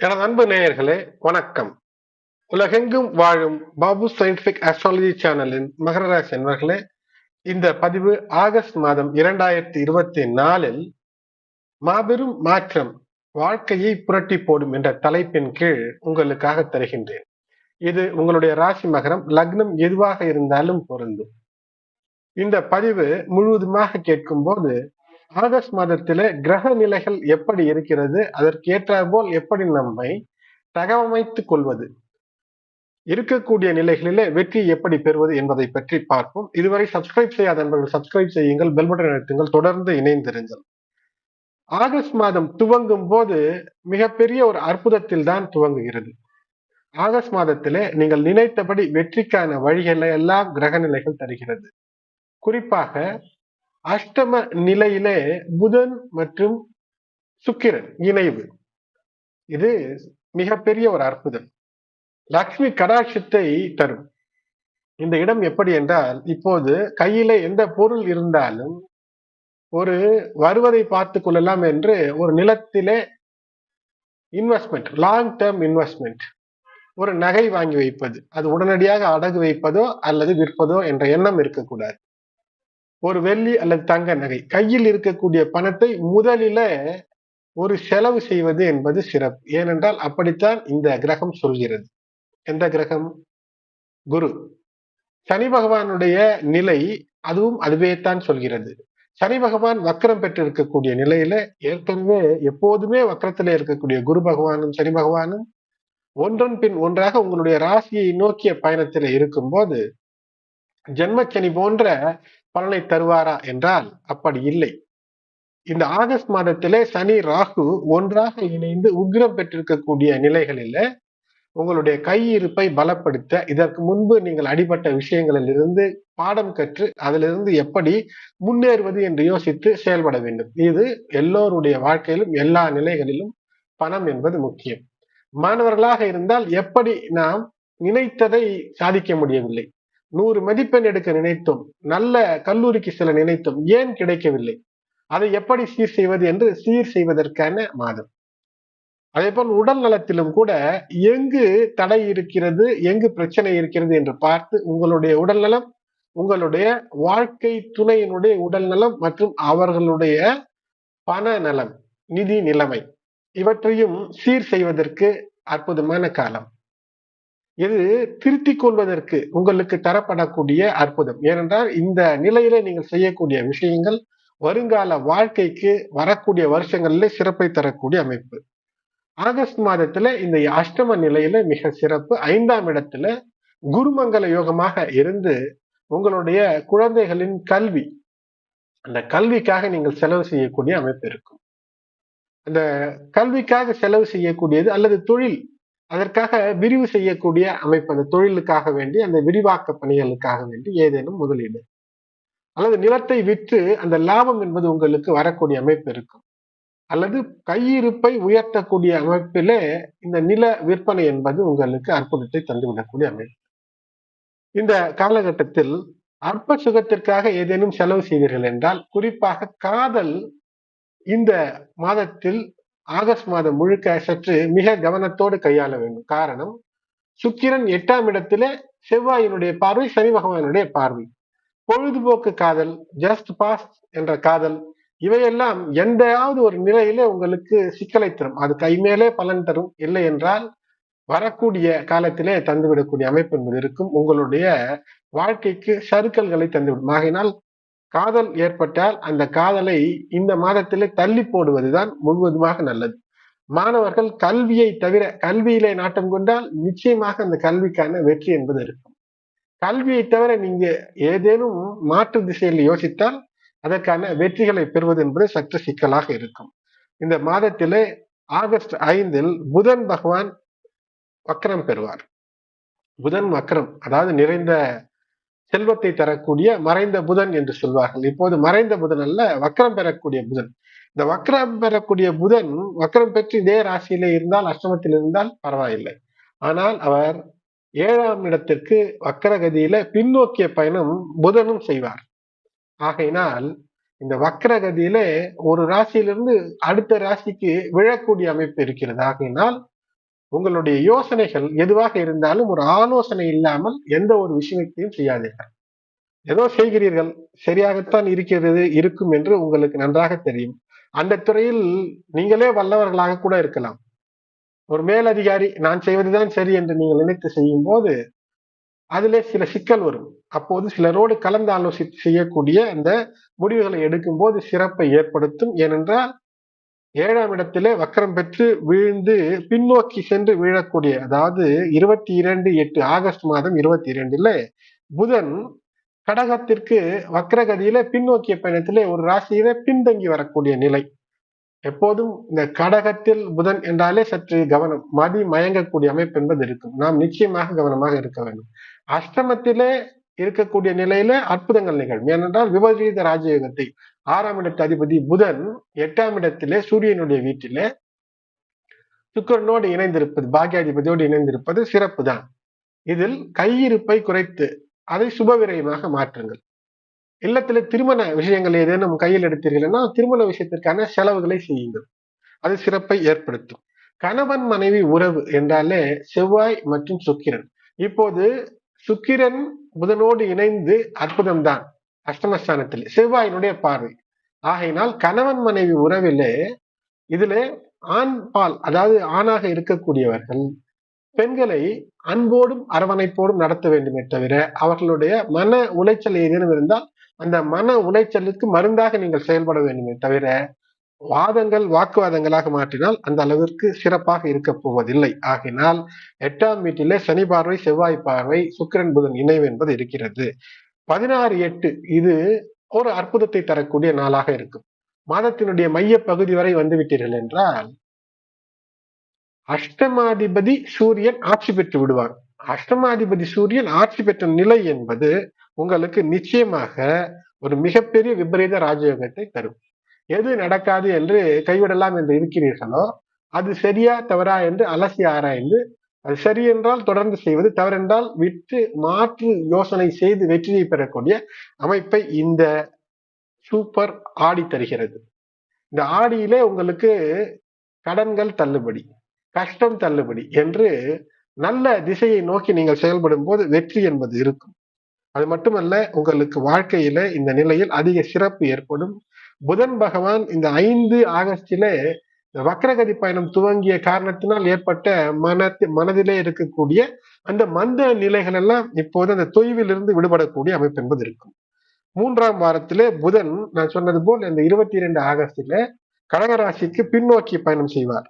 எனது அன்பு நேயர்களே வணக்கம். உலகெங்கும் வாழும் பாபு சயின்டிபிக் அஸ்ட்ராலஜி சேனலின் மகரராஜ் என்பர்களே இந்த பதிவு ஆகஸ்ட் மாதம் இரண்டாயிரத்தி இருபத்தி நாலில் மாபெரும் மாற்றம் வாழ்க்கையை புரட்டி போடும் என்ற தலைப்பின் கீழ் உங்களுக்காக தருகின்றேன். இது உங்களுடைய ராசி மகரம் லக்னம் எதுவாக இருந்தாலும் பொருந்தும். இந்த பதிவு முழுவதுமாக கேட்கும் போது ஆகஸ்ட் மாதத்திலே கிரக நிலைகள் எப்படி இருக்கிறது அதற்கேற்ற போல் எப்படி நம்மை தகவமைத்துக் கொள்வது இருக்கக்கூடிய நிலைகளிலே வெற்றி எப்படி பெறுவது என்பதை பற்றி பார்ப்போம். இதுவரை சப்ஸ்கிரைப் செய்யாத நண்பர்கள் சப்ஸ்கிரைப் செய்யுங்கள் பெல் பட்டன் அழுத்துங்கள் தொடர்ந்து இணைந்திருங்கள். ஆகஸ்ட் மாதம் துவங்கும் போது மிகப்பெரிய ஒரு அற்புதத்தில் தான் துவங்குகிறது. ஆகஸ்ட் மாதத்திலே நீங்கள் நினைத்தபடி வெற்றிக்கான வழிகளை எல்லாம் கிரக நிலைகள் தருகிறது. குறிப்பாக அஷ்டம நிலையிலே புதன் மற்றும் சுக்கிரன் இணைவு. இது மிகப்பெரிய ஒரு அற்புதம். லக்ஷ்மி கடாட்சத்தை தரும். இந்த இடம் எப்படி என்றால் இப்போது கையில எந்த பொருள் இருந்தாலும் ஒரு வருவதை பார்த்து கொள்ளலாம் என்று ஒரு நிலத்திலே இன்வெஸ்ட்மெண்ட் லாங் டேர்ம் இன்வெஸ்ட்மெண்ட் ஒரு நகை வாங்கி வைப்பது அது உடனடியாக அடகு வைப்பதோ அல்லது விற்பதோ என்ற எண்ணம் இருக்கக்கூடாது. ஒரு வெள்ளி அல்லது தங்க நகை. கையில் இருக்கக்கூடிய பணத்தை முதலில ஒரு செலவு செய்வது என்பது சிறப்பு. ஏனென்றால் அப்படித்தான் இந்த கிரகம் சொல்கிறது. எந்த கிரகம்? குரு. சனி பகவானுடைய நிலை அதுவும் அதுவே தான் சொல்கிறது. சனி பகவான் வக்கரம் பெற்றிருக்கக்கூடிய நிலையில ஏற்கனவே எப்போதுமே வக்கரத்துல இருக்கக்கூடிய குரு பகவானும் சனி பகவானும் ஒன்றன் பின் ஒன்றாக உங்களுடைய ராசியை நோக்கிய பயணத்துல இருக்கும்போது ஜென்மச்சனி போன்ற பலனை தருவாரா என்றால் அப்படி இல்லை. இந்த ஆகஸ்ட் மாதத்திலே சனி ராகு ஒன்றாக இணைந்து உக்ரம் பெற்றிருக்கக்கூடிய நிலைகளில உங்களுடைய கையிருப்பை பலப்படுத்த இதற்கு முன்பு நீங்கள் அடிபட்ட விஷயங்களில் இருந்து பாடம் கற்று அதிலிருந்து எப்படி முன்னேறுவது என்று யோசித்து செயல்பட வேண்டும். இது எல்லோருடைய வாழ்க்கையிலும் எல்லா நிலைகளிலும் பணம் என்பது முக்கியம். மாணவர்களாக இருந்தால் எப்படி நாம் நினைத்ததை சாதிக்க முடியவில்லை. நூறு மதிப்பெண் எடுக்க நினைத்தும் நல்ல கல்லூரிக்கு செல்ல நினைத்தும் ஏன் கிடைக்கவில்லை? அதை எப்படி சீர் செய்வது என்று சீர் செய்வதற்கான மாதம். அதே போல் உடல் நலத்திலும் கூட எங்கு தடை இருக்கிறது எங்கு பிரச்சனை இருக்கிறது என்று பார்த்து உங்களுடைய உடல் நலம் உங்களுடைய வாழ்க்கை துணையினுடைய உடல் நலம் மற்றும் அவர்களுடைய பண நலம் நிதி நிலைமை இவற்றையும் சீர் செய்வதற்கு அற்புதமான காலம். இது திருத்திக் கொள்வதற்கு உங்களுக்கு தரப்படக்கூடிய அற்புதம். ஏனென்றால் இந்த நிலையில நீங்கள் செய்யக்கூடிய விஷயங்கள் வருங்கால வாழ்க்கைக்கு வரக்கூடிய வருஷங்கள்ல சிறப்பை தரக்கூடிய அமைப்பு. ஆகஸ்ட் மாதத்துல இந்த அஷ்டம நிலையில மிக சிறப்பு. ஐந்தாம் இடத்துல குருமங்கல யோகமாக இருந்து உங்களுடைய குழந்தைகளின் கல்வி அந்த கல்விக்காக நீங்கள் செலவு செய்யக்கூடிய அமைப்பு இருக்கும். அந்த கல்விக்காக செலவு செய்யக்கூடியது அல்லது தொழில் அதற்காக விரிவு செய்யக்கூடிய அமைப்பு அந்த தொழிலுக்காக வேண்டி அந்த விரிவாக்க பணிகளுக்காக வேண்டி ஏதேனும் முதலீடு. அல்லது நிலத்தை விற்று அந்த லாபம் என்பது உங்களுக்கு வரக்கூடிய அமைப்பு இருக்கும். அல்லது கையிருப்பை உயர்த்தக்கூடிய அமைப்பிலே இந்த நில விற்பனை என்பது உங்களுக்கு அற்புதத்தை தந்துவிடக்கூடிய அமைப்பு. இந்த காலகட்டத்தில் அற்ப சுகத்திற்காக ஏதேனும் செலவு செய்தீர்கள் என்றால் குறிப்பாக காதல் இந்த மாதத்தில் ஆகஸ்ட் மாதம் முழுக்க சற்று மிக கவனத்தோடு கையாள வேண்டும். காரணம் சுக்கிரன் எட்டாம் இடத்துல செவ்வாயினுடைய பார்வை சனி பகவானுடைய பார்வை. பொழுதுபோக்கு காதல் ஜஸ்ட் பாஸ் என்ற காதல் இவையெல்லாம் எந்தாவது ஒரு நிலையிலே உங்களுக்கு சிக்கலை தரும். அது கைமேலே பலன் தரும். இல்லை என்றால் வரக்கூடிய காலத்திலே தந்துவிடக்கூடிய அமைப்பு என்பது இருக்கும். உங்களுடைய வாழ்க்கைக்கு சறுக்கல்களை தந்துவிடும். ஆகையினால் காதல் ஏற்பட்டால் அந்த காதலை இந்த மாதத்திலே தள்ளி போடுவதுதான் முழுவதுமாக நல்லது. மாணவர்கள் கல்வியை தவிர கல்வியிலே நாட்டம் கொண்டால் நிச்சயமாக அந்த கல்விக்கான வெற்றி என்பது இருக்கும். கல்வியை தவிர நீங்க ஏதேனும் மாற்று திசையில் யோசித்தால் அதற்கான வெற்றிகளை பெறுவது என்பது சற்று சிக்கலாக இருக்கும். இந்த மாதத்திலே ஆகஸ்ட் ஐந்தில் புதன் பகவான் வக்கரம் பெறுவார். புதன் வக்கரம் அதாவது நிறைந்த செல்வத்தை தரக்கூடிய மறைந்த புதன் என்று சொல்வார்கள். இப்போது மறைந்த புதன் அல்ல வக்கரம் பெறக்கூடிய புதன். இந்த வக்கரம் பெறக்கூடிய புதன் வக்கரம் பெற்று இதே ராசியிலே இருந்தால் அஷ்டமத்தில் இருந்தால் பரவாயில்லை. ஆனால் அவர் ஏழாம் இடத்திற்கு வக்கரகதியில பின்னோக்கிய பயணம் புதனும் செய்வார். ஆகையினால் இந்த வக்கரகதியிலே ஒரு ராசியிலிருந்து அடுத்த ராசிக்கு விழக்கூடிய அமைப்பு இருக்கிறது. ஆகையினால் உங்களுடைய யோசனைகள் எதுவாக இருந்தாலும் ஒரு ஆலோசனை இல்லாமல் எந்த ஒரு விஷயத்தையும் செய்யாதீர்கள். ஏதோ செய்கிறீர்கள் சரியாகத்தான் இருக்கிறது இருக்கும் என்று உங்களுக்கு நன்றாக தெரியும். அந்த துறையில் நீங்களே வல்லவர்களாக கூட இருக்கலாம். ஒரு மேலதிகாரி நான் செய்வதுதான் சரி என்று நீங்கள் நினைத்து செய்யும் போது அதிலே சில சிக்கல் வரும். அப்போது சிலரோடு கலந்து ஆலோசித்து செய்யக்கூடிய அந்த முடிவுகளை எடுக்கும் போது சிறப்பை ஏற்படுத்தும். ஏனென்றால் ஏழாம் இடத்திலே வக்கரம் பெற்று வீழ்ந்து பின்னோக்கி சென்று வீழக்கூடிய அதாவது இருபத்தி இரண்டு எட்டு ஆகஸ்ட் மாதம் இருபத்தி இரண்டுல புதன் கடகத்திற்கு வக்கரகதியில பின்னோக்கிய பயணத்திலே ஒரு ராசியில பின்தங்கி வரக்கூடிய நிலை. எப்போதும் இந்த கடகத்தில் புதன் என்றாலே சற்று கவனம் மதி மயங்கக்கூடிய அமைப்பு என்பது இருக்கும். நாம் நிச்சயமாக கவனமாக இருக்க வேண்டும். அஷ்டமத்திலே இருக்கக்கூடிய நிலையில அற்புதங்கள் நிகழும். ஏனென்றால் விபரீத ராஜயோகத்தை ஆறாம் இடத்து அதிபதி புதன் எட்டாம் இடத்திலே சூரியனுடைய வீட்டிலே சுக்கரனோடு இணைந்திருப்பது பாக்கியாதிபதியோடு இணைந்திருப்பது சிறப்பு தான். இதில் கையிருப்பை குறைத்து அதை சுபவிரயமாக மாற்றுங்கள். இல்லத்துல திருமண விஷயங்கள் ஏதேனும் கையில் எடுத்தீர்கள்னா திருமண விஷயத்திற்கான செலவுகளை செய்யுங்கள். அது சிறப்பை ஏற்படுத்தும். கணவன் மனைவி உறவு என்றாலே செவ்வாய் மற்றும் சுக்கிரன். இப்போது சுக்கிரன் புதனோடு இணைந்து அற்புதம் தான் அஷ்டமஸ்தானத்தில் செவ்வாயினுடைய பார்வை. ஆகையினால் கணவன் மனைவி உறவிலே இதுல ஆண் பால் அதாவது ஆணாக இருக்கக்கூடியவர்கள் பெண்களை அன்போடும் அரவணைப்போடும் நடத்த வேண்டுமே தவிர அவர்களுடைய மன உளைச்சல் ஏதேனும் இருந்தால் அந்த மன உளைச்சலுக்கு மருந்தாக நீங்கள் செயல்பட வேண்டுமே தவிர வாதங்கள் வாக்குவாதங்களாக மாற்றினால் அந்த அளவிற்கு சிறப்பாக இருக்க போவதில்லை. ஆகினால் எட்டாம் வீட்டிலே சனி பார்வை செவ்வாய் பார்வை சுக்கிரன் புதன் இணைவு என்பது இருக்கிறது. பதினாறு எட்டு இது ஒரு அற்புதத்தை தரக்கூடிய நாளாக இருக்கும். மாதத்தினுடைய மைய பகுதி வரை வந்துவிட்டீர்கள் என்றால் அஷ்டமாதிபதி சூரியன் ஆட்சி பெற்று விடுவார். அஷ்டமாதிபதி சூரியன் ஆட்சி பெற்ற நிலை என்பது உங்களுக்கு நிச்சயமாக ஒரு மிகப்பெரிய விபரீத ராஜயோகத்தை தரும். எது நடக்காது என்று கைவிடலாம் என்று இருக்கிறீர்களோ அது சரியா தவறா என்று அலசி ஆராய்ந்து அது சரி என்றால் தொடர்ந்து செய்வது தவறென்றால் விட்டு மாற்று யோசனை செய்து வெற்றியை பெறக்கூடிய அமைப்பை இந்த சூப்பர் ஆடி தருகிறது. இந்த ஆடியிலே உங்களுக்கு கடன்கள் தள்ளுபடி கஷ்டம் தள்ளுபடி என்று நல்ல திசையை நோக்கி நீங்கள் செயல்படும் போது வெற்றி என்பது இருக்கும். அது மட்டுமல்ல உங்களுக்கு வாழ்க்கையில இந்த நிலையில் அதிக சிறப்பு ஏற்படும். புதன் பகவான் இந்த ஐந்து ஆகஸ்டிலே வக்கரகதி பயணம் துவங்கிய காரணத்தினால் ஏற்பட்ட மன மனதிலே இருக்கக்கூடிய அந்த மந்த நிலைகள் எல்லாம் இப்போது அந்த தொய்விலிருந்து விடுபடக்கூடிய அமைப்பு என்பது இருக்கும். மூன்றாம் வாரத்திலே புதன் நான் சொன்னது போல் இந்த இருபத்தி இரண்டு ஆகஸ்டில கடகராசிக்கு பின்னோக்கி பயணம் செய்வார்.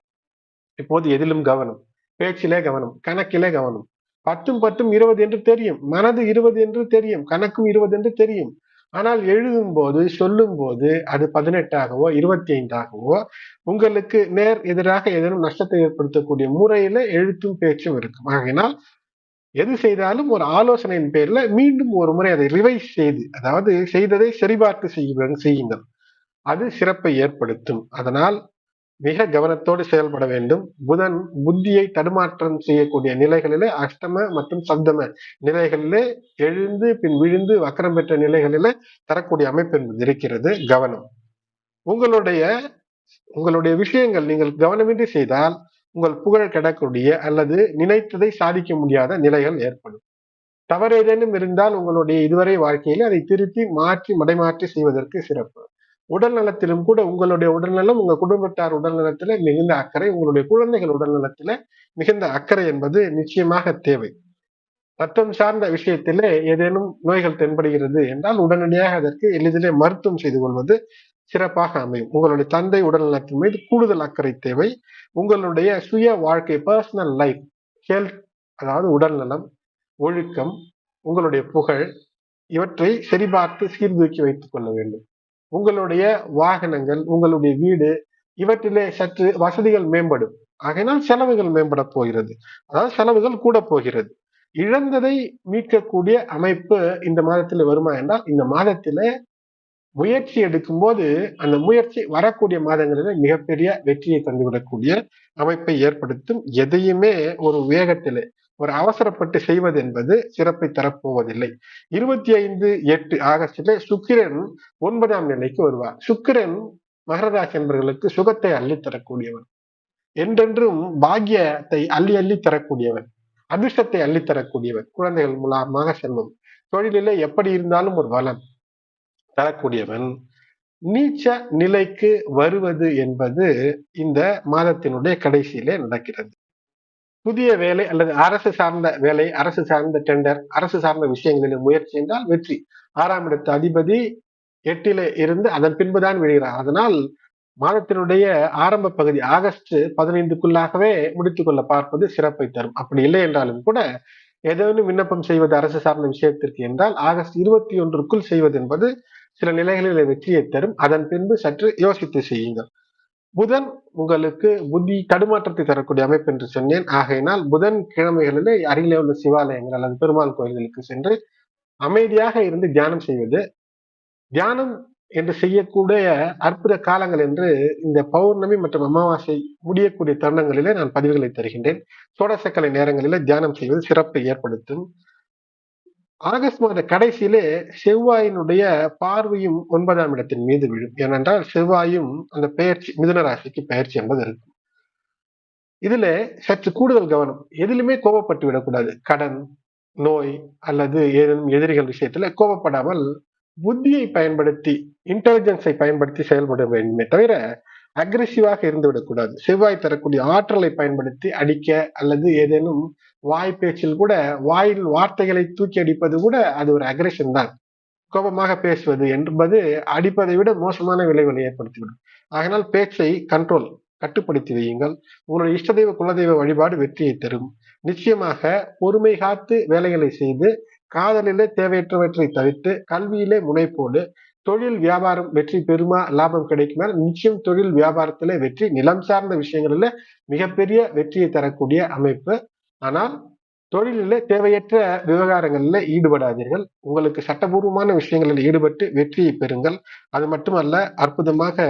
இப்போது எதிலும் கவனம் பேச்சிலே கவனம் கணக்கிலே கவனம். பத்தும் பத்தும் இருபது என்று தெரியும் மனது இருபது என்று தெரியும் கணக்கும் இருபது என்று தெரியும். ஆனால் எழுதும் போது சொல்லும் போது அது பதினெட்டாகவோ இருபத்தி ஐந்தாகவோ உங்களுக்கு நேர் எதிராக ஏதேனும் நஷ்டத்தை ஏற்படுத்தக்கூடிய முறையில எழுத்தும் பேச்சும் இருக்கும். ஆகையினால் எது செய்தாலும் ஒரு ஆலோசனையின் பேர்ல மீண்டும் ஒரு முறை அதை ரிவைஸ் செய்து அதாவது செய்ததை சரிபார்த்து செய்யுங்கள். அது சிறப்பை ஏற்படுத்தும். அதனால் மிக கவனத்தோடு செயல்பட வேண்டும். புதன் புத்தியை தடுமாற்றம் செய்யக்கூடிய நிலைகளிலே அஷ்டம மற்றும் சப்தம நிலைகளிலே எழுந்து பின் விழுந்து வக்கரம் பெற்ற நிலைகளிலே தரக்கூடிய அமைப்பு என்பது இருக்கிறது. கவனம். உங்களுடைய உங்களுடைய விஷயங்கள் நீங்கள் கவனமின்றி செய்தால் உங்கள் புகழ் கிடக்கூடிய அல்லது நினைத்ததை சாதிக்க முடியாத நிலைகள் ஏற்படும். தவறு ஏதேனும் இருந்தால் உங்களுடைய இதுவரை வாழ்க்கையில அதை திருத்தி மாற்றி மடைமாற்றி செய்வதற்கு சிறப்பு. உடல் நலத்திலும் கூட உங்களுடைய உடல்நலம் உங்க குடும்பத்தார் உடல்நலத்துல மிகுந்த அக்கறை உங்களுடைய குழந்தைகள் உடல்நலத்துல மிகுந்த அக்கறை என்பது நிச்சயமாக தேவை. ரத்தம் சார்ந்த விஷயத்திலே ஏதேனும் நோய்கள் தென்படுகிறது என்றால் உடனடியாக அதற்கு எளிதிலே மருத்துவம் செய்து கொள்வது சிறப்பாக அமையும். உங்களுடைய தந்தை உடல்நலத்தின் மீது கூடுதல் அக்கறை தேவை. உங்களுடைய சுய வாழ்க்கை பர்சனல் லைஃப் ஹெல்த் அதாவது உடல்நலம் ஒழுக்கம் உங்களுடைய புகழ் இவற்றை சரிபார்த்து சீர்தூக்கி வைத்துக் கொள்ள வேண்டும். உங்களுடைய வாகனங்கள் உங்களுடைய வீடு இவற்றிலே சற்று வசதிகள் மேம்படும். ஆகையினால் செலவுகள் மேம்பட போகிறது. அதாவது செலவுகள் கூட போகிறது. இழந்ததை மீட்கக்கூடிய அமைப்பு இந்த மாதத்துல வருமா என்றால் இந்த மாதத்துல முயற்சி எடுக்கும் போது அந்த முயற்சி வரக்கூடிய மாதங்களில மிகப்பெரிய வெற்றியை தந்துவிடக்கூடிய அமைப்பை ஏற்படுத்தும் எதையுமே ஒரு வேகத்திலே ஒரு அவசரப்பட்டு செய்வது என்பது சிறப்பை தரப்போவதில்லை. இருபத்தி ஐந்து எட்டு ஆகஸ்டிலே சுக்கிரன் ஒன்பதாம் நிலைக்கு வருவார். சுக்கிரன் மகரராசி என்பவர்களுக்கு சுகத்தை அள்ளித்தரக்கூடியவர் என்றென்றும் பாக்கியத்தை அள்ளி அள்ளி தரக்கூடியவன். அதிர்ஷ்டத்தை அள்ளி தரக்கூடியவன். குழந்தைகள் மூலமாக செல்வம். தொழிலிலே எப்படி இருந்தாலும் ஒரு வளம் தரக்கூடியவன். நீச்ச நிலைக்கு வருவது என்பது இந்த மாதத்தினுடைய கடைசியிலே நடக்கிறது. புதிய வேலை அல்லது அரசு சார்ந்த வேலை அரசு சார்ந்த டெண்டர் அரசு சார்ந்த விஷயங்களில் முயற்சி என்றால் வெற்றி. ஆறாம் இடத்து அதிபதி எட்டில இருந்து அதன் பின்புதான் விழுகிறார். அதனால் மாதத்தினுடைய ஆரம்ப பகுதி ஆகஸ்ட் பதினைந்துக்குள்ளாகவே முடித்துக் கொள்ள பார்ப்பது சிறப்பை தரும். அப்படி இல்லை என்றாலும் கூட ஏதேனும் விண்ணப்பம் செய்வது அரசு சார்ந்த விஷயத்திற்கு என்றால் ஆகஸ்ட் இருபத்தி ஒன்றுக்குள் செய்வது என்பது சில நிலைகளில் வெற்றியை தரும். அதன் பின்பு சற்று யோசித்து செய்யுங்கள். புதன் உங்களுக்கு புத்தி தடுமாற்றத்தை தரக்கூடிய அமைப்பு என்று சொன்னேன். ஆகையினால் புதன் கிழமைகளிலே அருகிலே உள்ள சிவாலயங்கள் அல்லது பெருமாள் கோயில்களுக்கு சென்று அமைதியாக இருந்து தியானம் செய்வது தியானம் என்று செய்யக்கூடிய அற்புத காலங்கள் என்று இந்த பௌர்ணமி மற்றும் அமாவாசை முடியக்கூடிய தருணங்களிலே நான் பதிவுகளை தருகின்றேன். சோடசக்கலை நேரங்களிலே தியானம் செய்வது சிறப்பை ஏற்படுத்தும். ஆகஸ்ட் மாத கடைசியிலே செவ்வாயினுடைய பார்வையும் ஒன்பதாம் இடத்தின் மீது விழும். ஏனென்றால் செவ்வாயும் அந்த பெயர்ச்சி மிதுன ராசிக்கு பயிற்சி என்பது இருக்கும். இதுல சற்று கூடுதல் கவனம். எதிலுமே கோபப்பட்டு விடக்கூடாது. கடன் நோய் அல்லது ஏதேனும் எதிரிகள் விஷயத்துல கோபப்படாமல் புத்தியை பயன்படுத்தி இன்டெலிஜென்ஸை பயன்படுத்தி செயல்பட வேண்டுமே தவிர அக்ரெசிவாக இருந்து விடக்கூடாது. செவ்வாய் தரக்கூடிய ஆற்றலை பயன்படுத்தி அடிக்க அல்லது ஏதேனும் வாய் பேச்சில் கூட வாயில் வார்த்தைகளை தூக்கி அடிப்பது கூட அது ஒரு அக்ரெஷன் தான். கோபமாக பேசுவது என்பது அடிப்பதை விட மோசமான விளைவுகளை ஏற்படுத்திவிடும். அதனால் பேச்சை கண்ட்ரோல் கட்டுப்படுத்தி வையுங்கள். உங்களுடைய இஷ்டதெய்வ குலதெய்வ வழிபாடு வெற்றியை தரும். நிச்சயமாக பொறுமை காத்து வேலைகளை செய்து காதலிலே தேவையற்றவற்றை தவிர்த்து கல்வியிலே முனைப்போடு தொழில் வியாபாரம் வெற்றி பெருமா லாபம் கிடைக்குமா நிச்சயம் தொழில் வியாபாரத்திலே வெற்றி நிலம் சார்ந்த விஷயங்களில் மிகப்பெரிய வெற்றியை தரக்கூடிய அமைப்பு ஆனால் தொழிலில் தேவையற்ற விவகாரங்களில் ஈடுபடாதீர்கள். உங்களுக்கு சட்டபூர்வமான விஷயங்களில் ஈடுபட்டு வெற்றியை பெறுங்கள். அது மட்டுமல்ல அற்புதமாக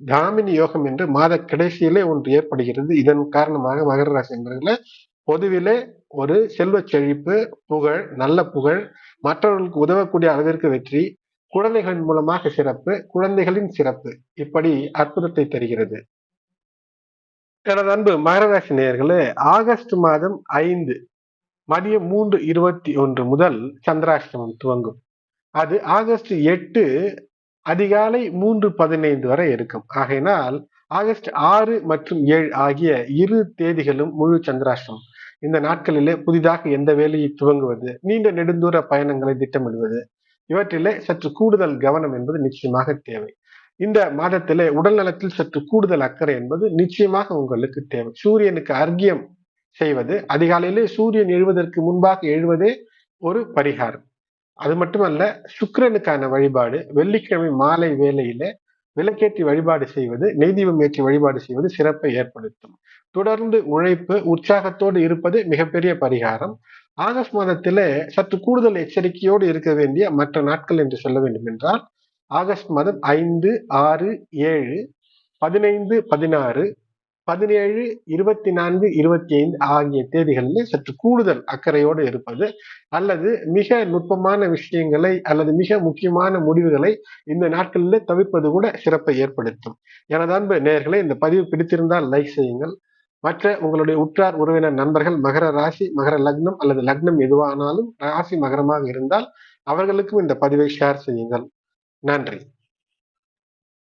தாமினி யோகம் என்று மாத கடைசியிலே ஒன்று ஏற்படுகிறது. இதன் காரணமாக மகர ராசி என்பவர்கள பொதுவிலே ஒரு செல்வ செழிப்பு புகழ் நல்ல புகழ் மற்றவர்களுக்கு உதவக்கூடிய அளவிற்கு வெற்றி குழந்தைகளின் மூலமாக சிறப்பு குழந்தைகளின் சிறப்பு. இப்படி அற்புதத்தை தருகிறது. எனது அன்பு மகரராசி நேயர்களே ஆகஸ்ட் மாதம் ஐந்து மதியம் மூன்று இருபத்தி ஒன்று முதல் சந்திராஷ்டமம் துவங்கும். அது ஆகஸ்ட் எட்டு அதிகாலை மூன்று பதினைந்து வரை இருக்கும். ஆகையினால் ஆகஸ்ட் ஆறு மற்றும் ஏழு ஆகிய இரு தேதிகளும் முழு சந்திராஷ்டமம். இந்த நாட்களிலே புதிதாக எந்த வேலையை துவங்குவது நீண்ட நெடுந்தூர பயணங்களை திட்டமிடுவது இவற்றிலே சற்று கூடுதல் கவனம் என்பது நிச்சயமாக தேவை. இந்த மாதத்திலே உடல் நலத்தில் சற்று கூடுதல் அக்கறை என்பது நிச்சயமாக உங்களுக்கு தேவை. சூரியனுக்கு அர்க்கியம் செய்வது அதிகாலையிலே சூரியன் எழுவதற்கு முன்பாக எழுவதே ஒரு பரிகாரம். அது மட்டுமல்ல சுக்கிரனுக்கான வழிபாடு வெள்ளிக்கிழமை மாலை வேலையில விளக்கேற்றி வழிபாடு செய்வது நெய்தீபம் ஏற்றி வழிபாடு செய்வது சிறப்பை ஏற்படுத்தும். தொடர்ந்து உழைப்பு உற்சாகத்தோடு இருப்பது மிகப்பெரிய பரிகாரம். ஆகஸ்ட் மாதத்திலே சற்று கூடுதல் எச்சரிக்கையோடு இருக்க வேண்டிய மற்ற நாட்கள் என்று சொல்ல வேண்டும் என்றால் ஆகஸ்ட் மாதம் ஐந்து ஆறு ஏழு பதினைந்து பதினாறு பதினேழு இருபத்தி நான்கு இருபத்தி ஐந்து ஆகிய தேதிகளில் சற்று கூடுதல் அக்கறையோடு இருப்பது அல்லது மிக நுட்பமான விஷயங்களை அல்லது மிக முக்கியமான முடிவுகளை இந்த நாட்களில் தவிர்ப்பது கூட சிறப்பை ஏற்படுத்தும். எனது அன்பு நேர்களை இந்த பதிவு பிடித்திருந்தால் லைக் செய்யுங்கள். மற்ற உங்களுடைய உற்றார் உறவினர் நண்பர்கள் மகர ராசி மகர லக்னம் அல்லது லக்னம் எதுவானாலும் ராசி மகரமாக இருந்தால் அவர்களுக்கும் இந்த பதிவை ஷேர் செய்யுங்கள். நன்றி.